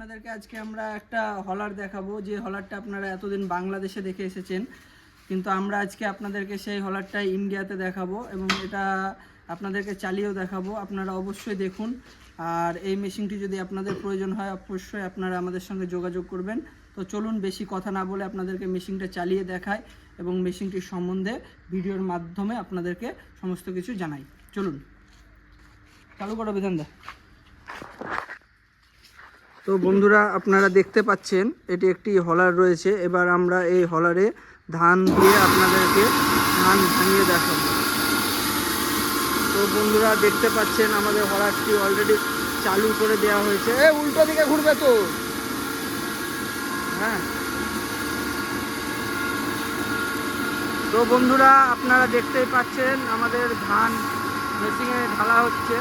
আপনাদেরকে আজকে আমরা একটা হলার দেখাবো। যে হলারটা আপনারা এতদিন বাংলাদেশে দেখে এসেছেন, কিন্তু আমরা আজকে আপনাদেরকে সেই হলারটা ইন্ডিয়াতে দেখাবো এবং এটা আপনাদেরকে চালিয়েও দেখাবো। আপনারা অবশ্যই দেখুন, আর এই মেশিনটি যদি আপনাদের প্রয়োজন হয়, অবশ্যই আপনারা আমাদের সঙ্গে যোগাযোগ করবেন। তো চলুন বেশি কথা না বলে আপনাদেরকে মেশিনটা চালিয়ে দেখায় এবং মেশিনটির সম্বন্ধে ভিডিওর মাধ্যমে আপনাদেরকে সমস্ত কিছু জানাই। চলুন, চালু করো বিধান দা তো বন্ধুরা আপনারা দেখতে পাচ্ছেন এটি একটি হলার রয়েছে। এবার আমরা এই হলারে ধান দিয়ে আপনাদেরকে ধান ভাঙিয়ে দেখাবো। তো বন্ধুরা দেখতে পাচ্ছেন আমাদের হলারটি অলরেডি চালু করে দেওয়া হয়েছে। এ উল্টো দিকে ঘুরবে তো। হ্যাঁ। তো বন্ধুরা আপনারা দেখতেই পাচ্ছেন আমাদের ধান মেশিনে ঢালা হচ্ছে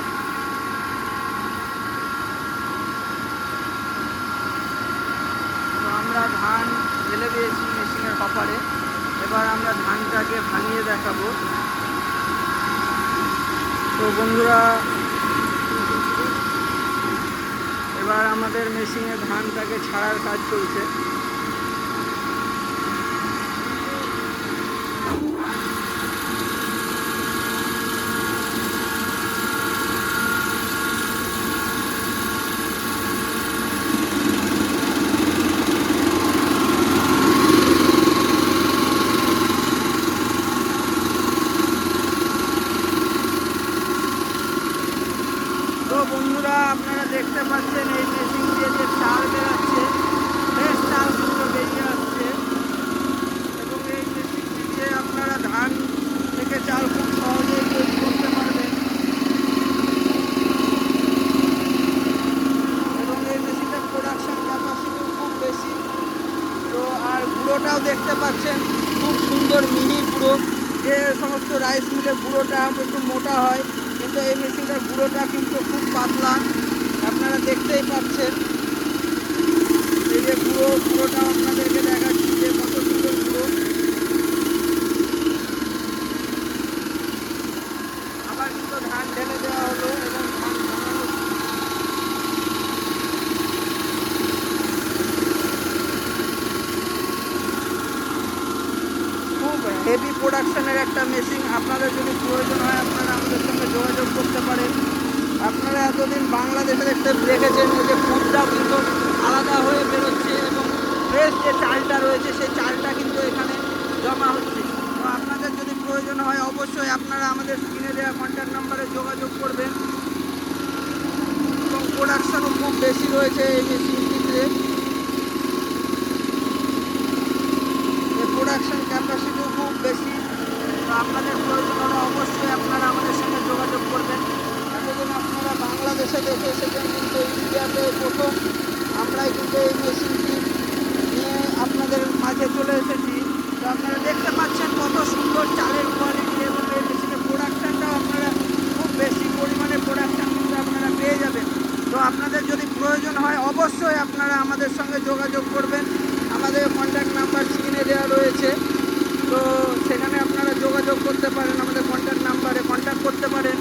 তো আমরা ধান ফেলে দিয়েছি মেশিনের কপারে। এবার আমরা ধানটাকে ভাঙিয়ে দেখাবো। তো বন্ধুরা, এবার আমাদের মেশিনে ধানটাকে ছাড়ার কাজ চলছে তো বন্ধুরা আপনারা দেখতে পাচ্ছেন এই মেশিন দিয়ে যে চাল বেরোচ্ছে বেশ চাল কিন্তু বেরিয়ে আসছে এবং এই মেশিন দিয়ে আপনারা ধান থেকে চাল খুব সহজেই তৈরি করতে পারবেন এবং এই মেশিনটার প্রোডাকশন ক্যাপাসিটি খুব বেশি তো আর গুঁড়োটাও দেখতে পাচ্ছেন খুব সুন্দর মিহি গুঁড়ো যে সমস্ত রাইস মিলের গুঁড়োটা একটু মোটা হয়, কিন্তু এই মেশিনটার গুঁড়োটা কিন্তু খুব পাতলা। আপনারা দেখতেই পাচ্ছেন। এই যে গুঁড়ো গুঁড়োটা আপনাদেরকে দেখাচ্ছি যে কত সুন্দর গুঁড়ো আবার কিন্তু ধান ঢেলে দেওয়া হলো এবং ধান ভাঙানো খুব হেভি প্রোডাকশনের একটা মেশিন আপনাদের যদি প্রয়োজন হয়, আপনারা আমাদের সঙ্গে যোগাযোগ করতে পারেন। আপনারা এতদিন বাংলাদেশে দেখতে দেখেছেন যে ফুডটাও কিন্তু আলাদা হয়ে বেরোচ্ছে এবং ফ্রেশ যে চালটা রয়েছে, সেই চালটা কিন্তু এখানে জমা হচ্ছে। তো আপনাদের যদি প্রয়োজন হয়, অবশ্যই আপনারা আমাদের স্ক্রিনে দেওয়া কন্ট্যাক্ট নাম্বারে যোগাযোগ করবেন। এবং প্রোডাকশানও খুব বেশি রয়েছে এই মেশিনটিতে এর প্রোডাকশন ক্যাপাসিটিও খুব বেশি তো আপনাদের প্রয়োজন হলে অবশ্যই আপনারা আমাদের সঙ্গে যোগাযোগ করবেন এতদিন আপনারা বাংলাদেশে দেখে এসেছেন কিন্তু ইন্ডিয়াতে প্রথম আমরাই কিন্তু এই মেশিনটি নিয়ে আপনাদের মাঝে চলে এসেছি। তো আপনারা দেখতে পাচ্ছেন কত সুন্দর চালের কোয়ালিটি এবং এই মেশিনের প্রোডাকশানটাও আপনারা খুব বেশি পরিমাণে প্রোডাকশান কিন্তু আপনারা পেয়ে যাবেন। তো আপনাদের যদি প্রয়োজন হয়, অবশ্যই আপনারা আমাদের সঙ্গে যোগাযোগ করবেন। আমাদের কন্ট্যাক্ট নাম্বার স্ক্রিনে দেওয়া রয়েছে। তো সেখানে আপনারা যোগাযোগ করতে পারেন আমাদের কন্ট্যাক্ট নাম্বারে কন্ট্যাক্ট করতে পারেন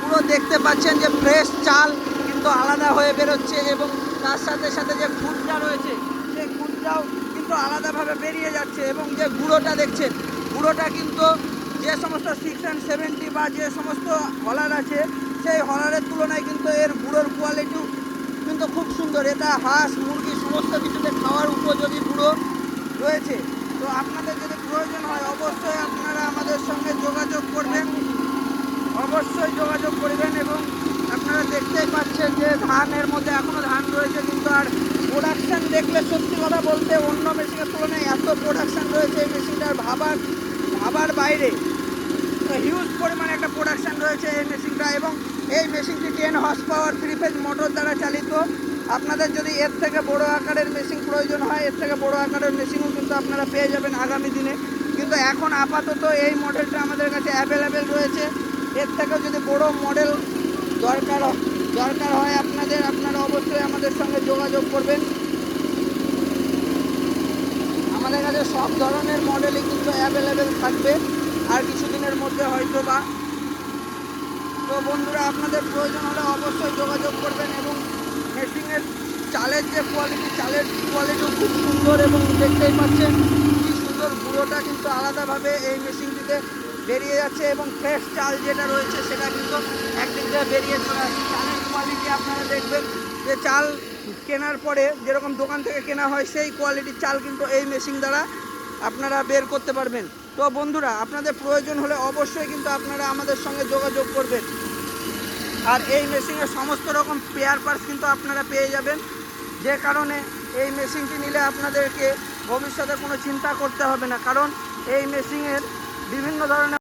পুরো দেখতে পাচ্ছেন যে ফ্রেশ চাল কিন্তু আলাদা হয়ে বেরোচ্ছে এবং তার সাথে সাথে যে খুঁটটা রয়েছে, সেই খুঁটটাও কিন্তু আলাদাভাবে বেরিয়ে যাচ্ছে এবং যে গুঁড়োটা দেখছেন, গুঁড়োটা কিন্তু যে সমস্ত সিক্স অ্যান্ড সেভেন্টি বা যে সমস্ত হলার আছে, সেই হলারের তুলনায় কিন্তু এর গুঁড়োর কোয়ালিটিও কিন্তু খুব সুন্দর। এটা হাঁস, মুরগি সমস্ত কিছুতে খাওয়ার উপযোগী গুঁড়ো রয়েছে। তো আপনাদের যদি প্রয়োজন হয়, অবশ্যই আপনারা আমাদের সঙ্গে যোগাযোগ করবেন। অবশ্যই যোগাযোগ করবেন এবং আপনারা দেখতেই পাচ্ছেন যে ধানের মধ্যে এখনও ধান রয়েছে, কিন্তু আর প্রোডাকশান দেখলে সত্যি কথা বলতে অন্য মেশিনের তুলনায় এত প্রোডাকশান রয়েছে এই মেশিনটার ভাবার ভাবার বাইরে। হিউজ পরিমাণে একটা প্রোডাকশান রয়েছে এই মেশিনটা এবং এই মেশিনটি ten horsepower three phase motor দ্বারা চালিত। আপনাদের যদি এর থেকে বড় আকারের মেশিন প্রয়োজন হয়, এর থেকে বড় আকারের মেশিনও কিন্তু আপনারা পেয়ে যাবেন আগামী দিনে। কিন্তু এখন আপাতত এই মডেলটা আমাদের কাছে অ্যাভেলেবেল রয়েছে। এর থেকেও যদি বড় মডেল দরকার দরকার হয় আপনাদের, আপনারা অবশ্যই আমাদের সঙ্গে যোগাযোগ করবেন। আমাদের কাছে সব ধরনের মডেলই কিন্তু অ্যাভেলেবেল থাকবে। আর কিছুদিনের মধ্যে হয়তো বা। তো বন্ধুরা, আপনাদের প্রয়োজন হলে অবশ্যই যোগাযোগ করবেন এবং মেশিনের চালের যে কোয়ালিটি চালের কোয়ালিটিও খুব সুন্দর এবং দেখতেই পাচ্ছেন। কি সুন্দর গুঁড়োটা কিন্তু আলাদাভাবে এই মেশিনটিতে বেরিয়ে যাচ্ছে এবং ফ্রেশ চাল যেটা রয়েছে সেটা কিন্তু একদিক দিয়ে বেরিয়ে চলে আসছে। চালের কোয়ালিটি আপনারা দেখবেন যে চাল কেনার পরে যেরকম দোকান থেকে কেনা হয়, সেই কোয়ালিটির চাল কিন্তু এই মেশিন দ্বারা আপনারা বের করতে পারবেন। তো বন্ধুরা, আপনাদের প্রয়োজন হলে অবশ্যই কিন্তু আপনারা আমাদের সঙ্গে যোগাযোগ করবেন। আর এই মেশিনের সমস্ত রকম পেয়ার পার্টস কিন্তু আপনারা পেয়ে যাবেন। যে কারণে এই মেশিনটি নিলে আপনাদেরকে ভবিষ্যতে কোনো চিন্তা করতে হবে না। কারণ এই মেশিনের বিভিন্ন ধরনের